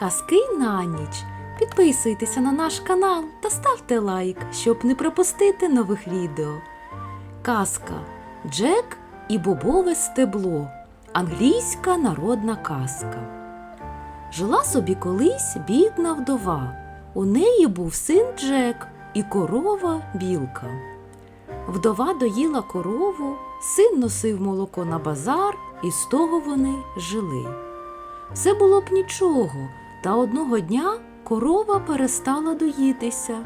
казки на ніч. Підписуйтеся на наш канал та ставте лайк, щоб не пропустити нових відео. Казка Джек і бобове стебло. Англійська народна казка. Жила собі колись бідна вдова. У неї був син Джек і корова білка. Вдова доїла корову, син носив молоко на базар, і з того вони жили. Все було б нічого, та одного дня корова перестала доїтися.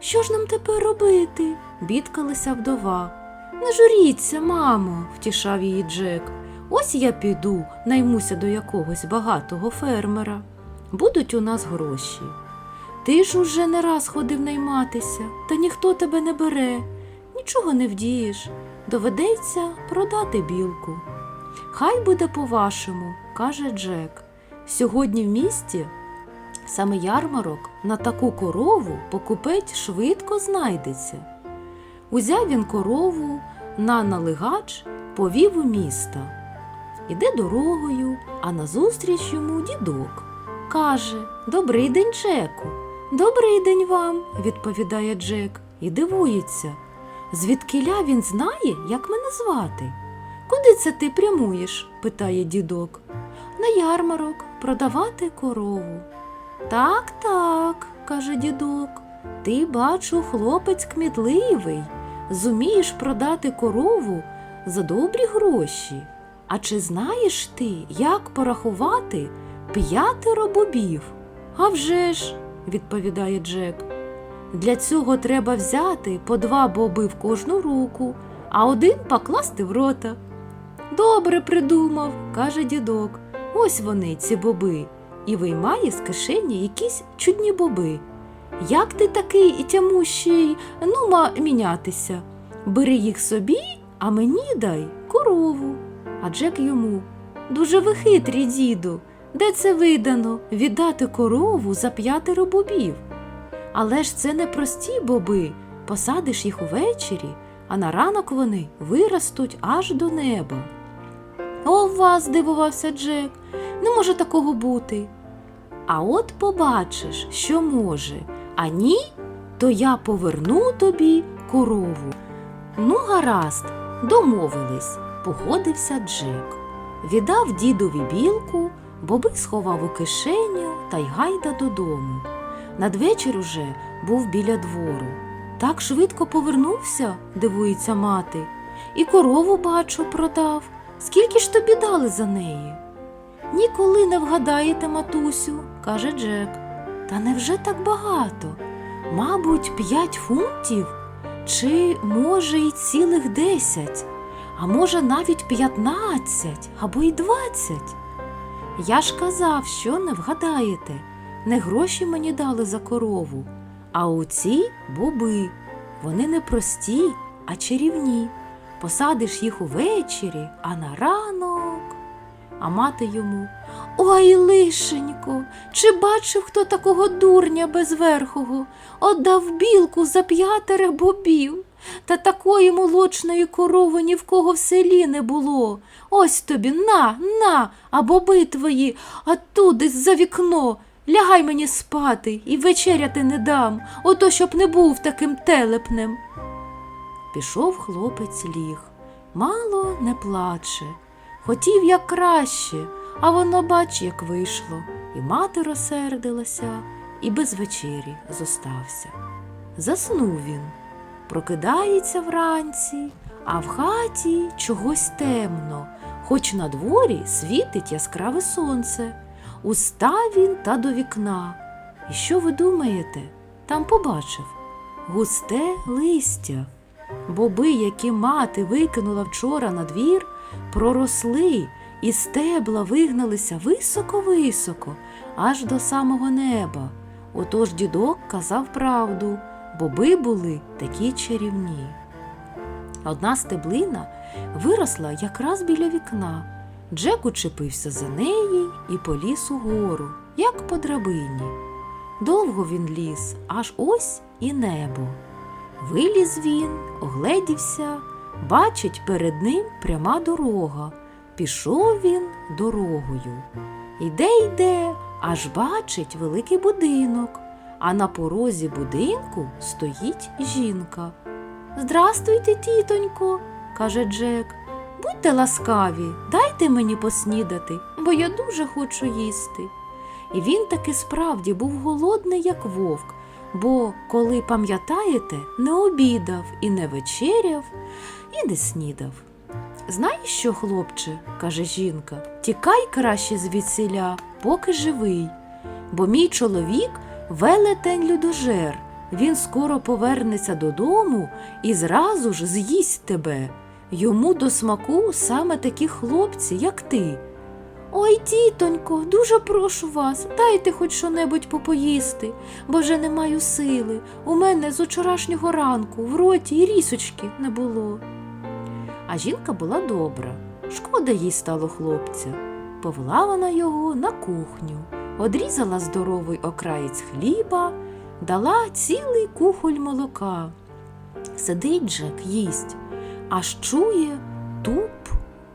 Що ж нам тепер робити? бідкалася вдова. Не журіться, мамо, втішав її Джек. Ось я піду, наймуся до якогось багатого фермера. Будуть у нас гроші. Ти ж уже не раз ходив найматися, та ніхто тебе не бере. Нічого не вдієш. Доведеться продати білку. Хай буде по-вашому, каже Джек. Сьогодні в місті саме ярмарок на таку корову покупець швидко знайдеться. Узяв він корову на налигач, повів у місто. Іде дорогою, а назустріч йому дідок. Каже Добрий день, Джеку. Добрий день вам, відповідає Джек і дивується. Звідкиля він знає, як мене звати? Куди це ти прямуєш? питає дідок. На ярмарок продавати корову. Так, так, каже дідок. Ти, бачу, хлопець кмітливий. Зумієш продати корову за добрі гроші. А чи знаєш ти, як порахувати п'ятеро бобів? «А вже ж», – відповідає Джек. Для цього треба взяти по два боби в кожну руку, а один покласти в рота. Добре придумав, каже дідок. Ось вони, ці боби, і виймає з кишені якісь чудні боби. Як ти такий і тямущий, нума мінятися. Бери їх собі, а мені дай корову. А Джек йому. Дуже ви хитрі, діду. Де це видано віддати корову за п'ятеро бобів? Але ж це не прості боби. Посадиш їх увечері, а на ранок вони виростуть аж до неба. О, вас, здивувався Джек, не може такого бути. А от побачиш, що може, а ні, то я поверну тобі корову. Ну, гаразд, домовились, погодився Джек. Віддав дідові білку, боби сховав у кишеню та й гайда додому. Надвечір уже був біля двору. Так швидко повернувся, дивується мати, і корову, бачу, продав. Скільки ж тобі дали за неї? Ніколи не вгадаєте, матусю, каже Джек. Та невже так багато? Мабуть, п'ять фунтів, чи, може, й цілих десять, а може, навіть п'ятнадцять або й двадцять. Я ж казав, що не вгадаєте. Не гроші мені дали за корову, а оці боби. Вони не прості, а чарівні. Посадиш їх увечері, а на ранок. А мати йому Ой, лишенько, чи бачив хто такого дурня безверхого? Отдав білку за п'ятеро бобів. Та такої молочної корови ні в кого в селі не було. Ось тобі на, на, а боби твої, а туди за вікно. Лягай мені спати і вечеряти не дам, ото щоб не був таким телепнем. Пішов хлопець ліг, мало не плаче. Хотів як краще, а воно бач, як вийшло, і мати розсердилася, і без вечері зостався. Заснув він, прокидається вранці, а в хаті чогось темно, хоч на дворі світить яскраве сонце. Устав він та до вікна. І що ви думаєте? Там побачив густе листя. Боби, які мати викинула вчора на двір, проросли і стебла вигналися високо-високо, аж до самого неба. Отож дідок казав правду, боби були такі чарівні. Одна стеблина виросла якраз біля вікна. Джек учепився за неї і поліз угору, як по драбині. Довго він ліз, аж ось і небо. Виліз він, огледівся, бачить перед ним пряма дорога. Пішов він дорогою. Іде йде, аж бачить великий будинок, а на порозі будинку стоїть жінка. Здрастуйте, тітонько, каже Джек. Будьте ласкаві, дайте мені поснідати, бо я дуже хочу їсти. І він таки справді був голодний, як вовк, бо, коли пам'ятаєте, не обідав і не вечеряв, і не снідав. Знаєш що, хлопче, каже жінка, тікай краще звідсіля, поки живий, бо мій чоловік велетень людожер. Він скоро повернеться додому і зразу ж з'їсть тебе. Йому до смаку саме такі хлопці, як ти. Ой, тітонько, дуже прошу вас, дайте хоч що-небудь попоїсти, бо вже не маю сили. У мене з учорашнього ранку в роті і рісочки не було. А жінка була добра. Шкода їй стало хлопця. Повела вона його на кухню, одрізала здоровий окраєць хліба, дала цілий кухоль молока. Сидить Джек, їсть, аж чує туп,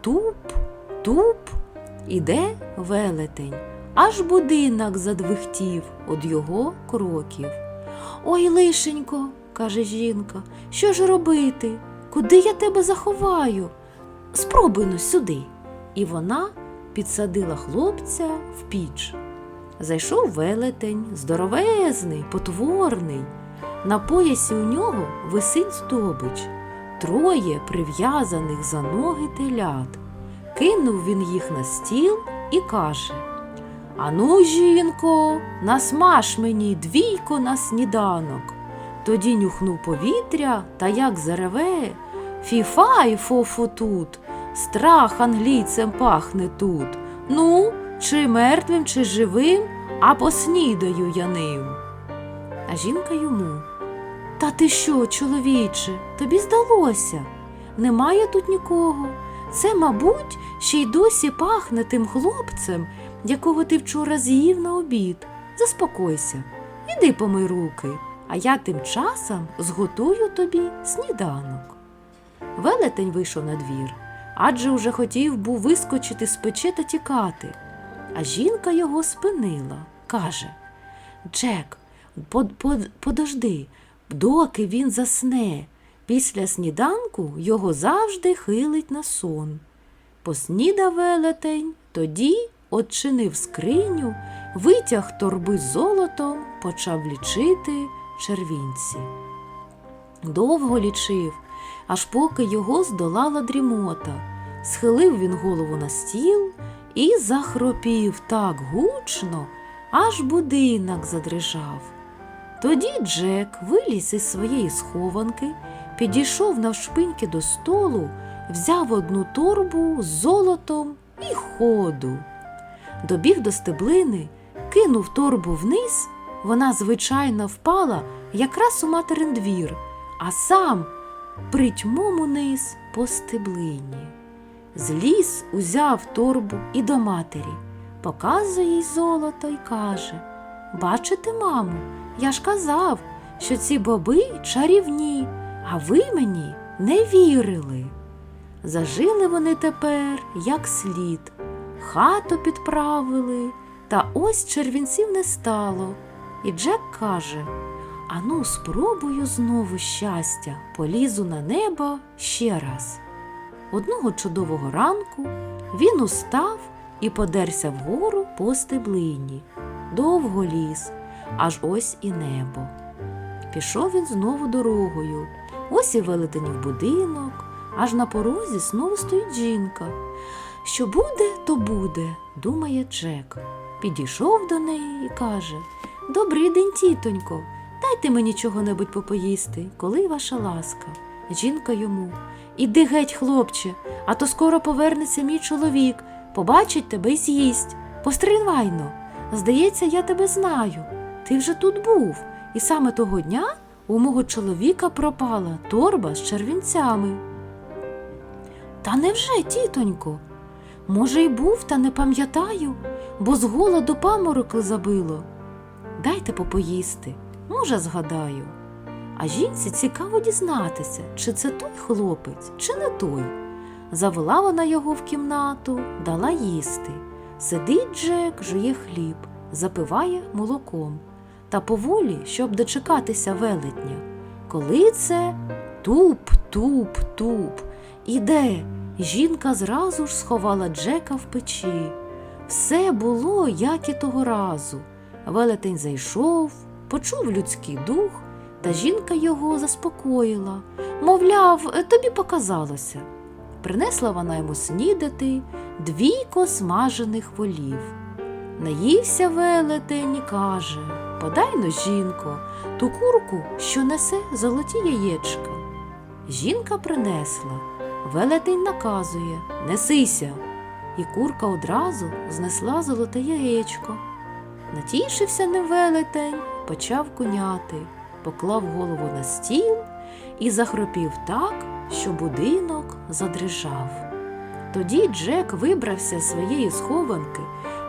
туп, туп. Іде велетень, аж будинок задвихтів од його кроків. Ой, лишенько, каже жінка, що ж робити? Куди я тебе заховаю? Спробуй но сюди. І вона підсадила хлопця в піч. Зайшов велетень, здоровезний, потворний. На поясі у нього висить здобич, троє прив'язаних за ноги телят. Кинув він їх на стіл і каже Ану, жінко, насмаж мені двійко на сніданок. Тоді нюхнув повітря та як зареве. Фіфай фофу тут, страх англійцем пахне тут. Ну, чи мертвим, чи живим, а поснідаю я ним. А жінка йому. Та ти що, чоловіче, тобі здалося? Немає тут нікого. Це, мабуть, ще й досі пахне тим хлопцем, якого ти вчора з'їв на обід. Заспокойся, іди помий руки, а я тим часом зготую тобі сніданок. Велетень вийшов на двір, адже уже хотів був вискочити з печі та тікати. А жінка його спинила, каже Джек, под, под, подожди, доки він засне. Після сніданку його завжди хилить на сон. Поснідав велетень, тоді odчинив скриню, витяг торби золотом, почав лічити червінці. Довго лічив, аж поки його здолала дрімота. Схилив він голову на стіл і захропів так гучно, аж будинок задрижав. Тоді Джек виліз із своєї схованки, підійшов навшпиньки до столу, взяв одну торбу з золотом і ходу. Добіг до стеблини, кинув торбу вниз, вона звичайно впала якраз у материн двір, а сам притьмом униз по стеблині. Зліз, узяв торбу і до матері, показує їй золото й каже Бачите, мамо, я ж казав, що ці боби чарівні, а ви мені не вірили. Зажили вони тепер як слід, хату підправили, та ось червінців не стало. І Джек каже Ану, спробую знову щастя, полізу на небо ще раз. Одного чудового ранку він устав і подерся вгору по стеблині. Довго ліз, аж ось і небо. Пішов він знову дорогою. Ось і велетенів будинок, аж на порозі знову стоїть жінка. Що буде, то буде, думає Джек. Підійшов до неї і каже Добрий день, тітонько, дайте мені чого-небудь попоїсти, коли ваша ласка. Жінка йому Іди геть, хлопче, а то скоро повернеться мій чоловік, побачить тебе й з'їсть. Постривайно. Здається, я тебе знаю. Ти вже тут був, і саме того дня у мого чоловіка пропала торба з червінцями. Та невже, тітонько? Може, й був, та не пам'ятаю, бо з голоду памороки забило. Дайте попоїсти, може, згадаю. А жінці цікаво дізнатися, чи це той хлопець, чи не той. Завела вона його в кімнату, дала їсти. Сидить Джек, жує хліб, запиває молоком та поволі, щоб дочекатися велетня. Коли це туп, туп, туп. Іде. Жінка зразу ж сховала Джека в печі. Все було, як і того разу. Велетень зайшов, почув людський дух, та жінка його заспокоїла. Мовляв, тобі показалося. Принесла вона йому снідати двійко смажених волів. Наївся велетень і каже Подай но, жінко, ту курку, що несе золоті яєчка. Жінка принесла, велетень наказує Несися. І курка одразу знесла золоте яєчко. Натішився ним велетень, почав куняти, поклав голову на стіл і захропів так, що будинок задрижав. Тоді Джек вибрався з своєї схованки,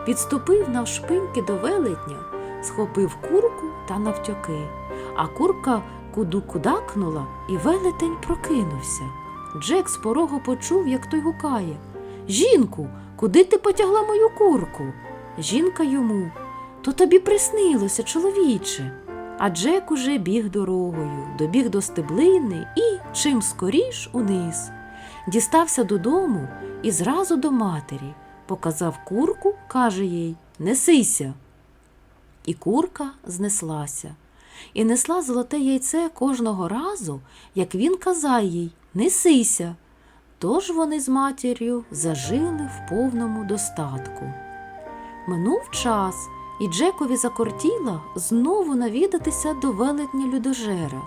підступив навшпиньки до велетня, схопив курку та навтьоки, а курка куду-кудакнула, і велетень прокинувся. Джек з порогу почув, як той гукає Жінку, куди ти потягла мою курку? Жінка йому. То тобі приснилося, чоловіче. А Джек уже біг дорогою, добіг до стеблини і, чим скоріш, униз. Дістався додому і зразу до матері. Показав курку, каже їй Несися. І курка знеслася. І несла золоте яйце кожного разу, як він казав їй Несися. Тож вони з матір'ю зажили в повному достатку. Минув час, і Джекові закортіло знову навідатися до велетня людожера.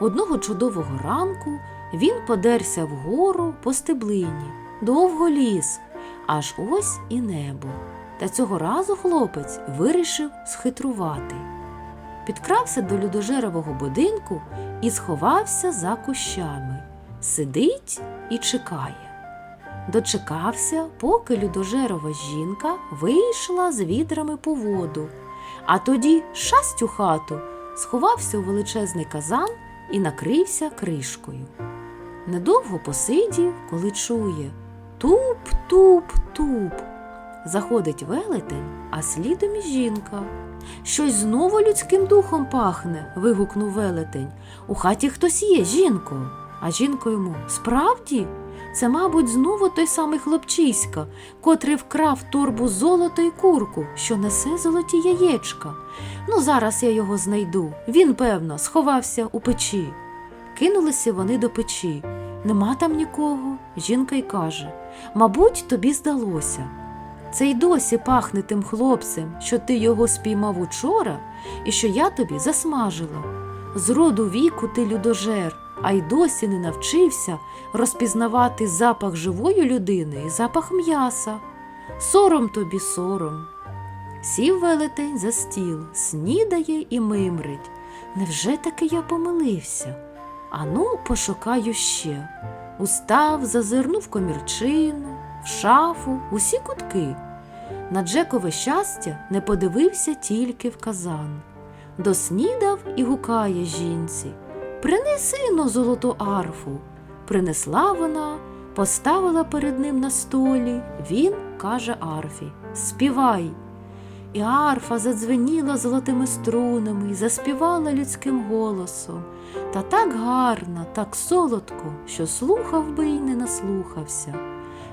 Одного чудового ранку він подерся вгору по стеблині, довго ліз, аж ось і небо. Та цього разу хлопець вирішив схитрувати. Підкрався до людожерового будинку і сховався за кущами. Сидить і чекає. Дочекався, поки людожерова жінка вийшла з відрами по воду, а тоді шасть у хату, сховався у величезний казан і накрився кришкою. Недовго посидів, коли чує туп, туп, туп. Заходить велетень, а слідом і жінка. Щось знову людським духом пахне. вигукнув велетень. У хаті хтось є, жінко. А жінка йому справді? Це, мабуть, знову той самий хлопчиська, котрий вкрав торбу золота й курку, що несе золоті яєчка. Ну, зараз я його знайду. Він, певно, сховався у печі. Кинулися вони до печі. Нема там нікого. Жінка й каже Мабуть, тобі здалося. Це й досі пахне тим хлопцем, що ти його спіймав учора і що я тобі засмажила. З роду віку ти людожер, а й досі не навчився розпізнавати запах живої людини і запах м'яса. Сором тобі сором. Сів велетень за стіл, снідає і мимрить. Невже таки я помилився? Ану, пошукаю ще. Устав, зазирнув комірчину, в шафу, усі кутки. На Джекове щастя не подивився тільки в казан. Доснідав і гукає жінці Принеси но золоту арфу. Принесла вона, поставила перед ним на столі. Він каже арфі Співай. І арфа задзвеніла золотими струнами і заспівала людським голосом. Та так гарно, так солодко, що слухав би й не наслухався.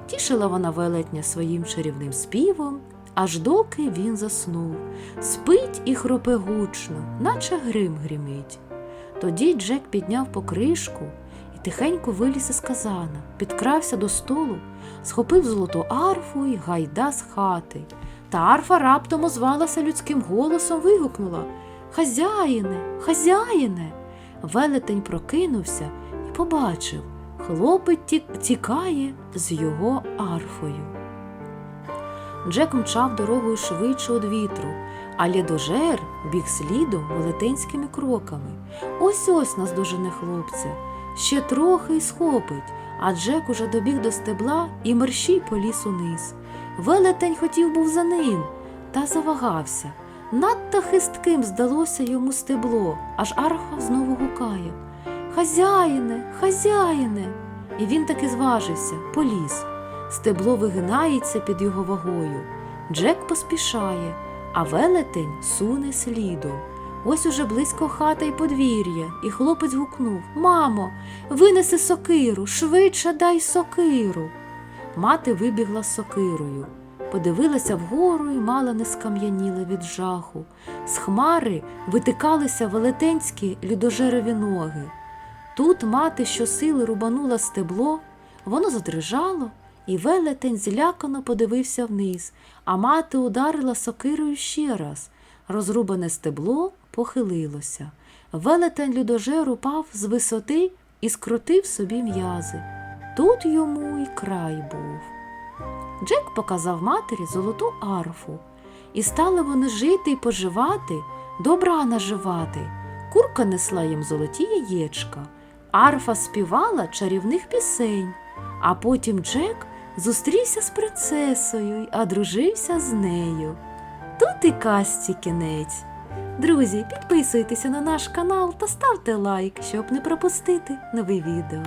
Тішила вона велетня своїм чарівним співом, аж доки він заснув, спить і хропе гучно, наче грим гримить. Тоді Джек підняв покришку і тихенько виліз із казана, підкрався до столу, схопив золоту арфу і гайда з хати. Та арфа раптом озвалася людським голосом, вигукнула Хазяїне, хазяїне. Велетень прокинувся і побачив, хлопець тікає з його арфою. Джек мчав дорогою швидше від вітру, а лідожер біг слідом велетенськими кроками. Ось ось наздожене хлопця. Ще трохи й схопить, а Джек уже добіг до стебла і мерщій поліз униз. Велетень хотів був за ним, та завагався. Надто хистким здалося йому стебло, аж арфа знову гукає Хазяїне, хазяїне. І він таки зважився, поліз. Стебло вигинається під його вагою. Джек поспішає, а велетень суне слідом. Ось уже близько хата й подвір'я, і хлопець гукнув Мамо, винеси сокиру, швидше дай сокиру. Мати вибігла з сокирою, подивилася вгору і мало не скам'яніла від жаху. З хмари витикалися велетенські людожерові ноги. Тут мати щосили рубанула стебло, воно задрижало, і велетень злякано подивився вниз, а мати ударила сокирою ще раз. Розрубане стебло похилилося. Велетень людожер упав з висоти і скрутив собі м'язи. Тут йому й край був. Джек показав матері золоту арфу, і стали вони жити й поживати, добра наживати. Курка несла їм золоті яєчка, арфа співала чарівних пісень, а потім Джек зустрівся з принцесою й одружився з нею. Тут і казці кінець. Друзі, підписуйтеся на наш канал та ставте лайк, щоб не пропустити нові відео.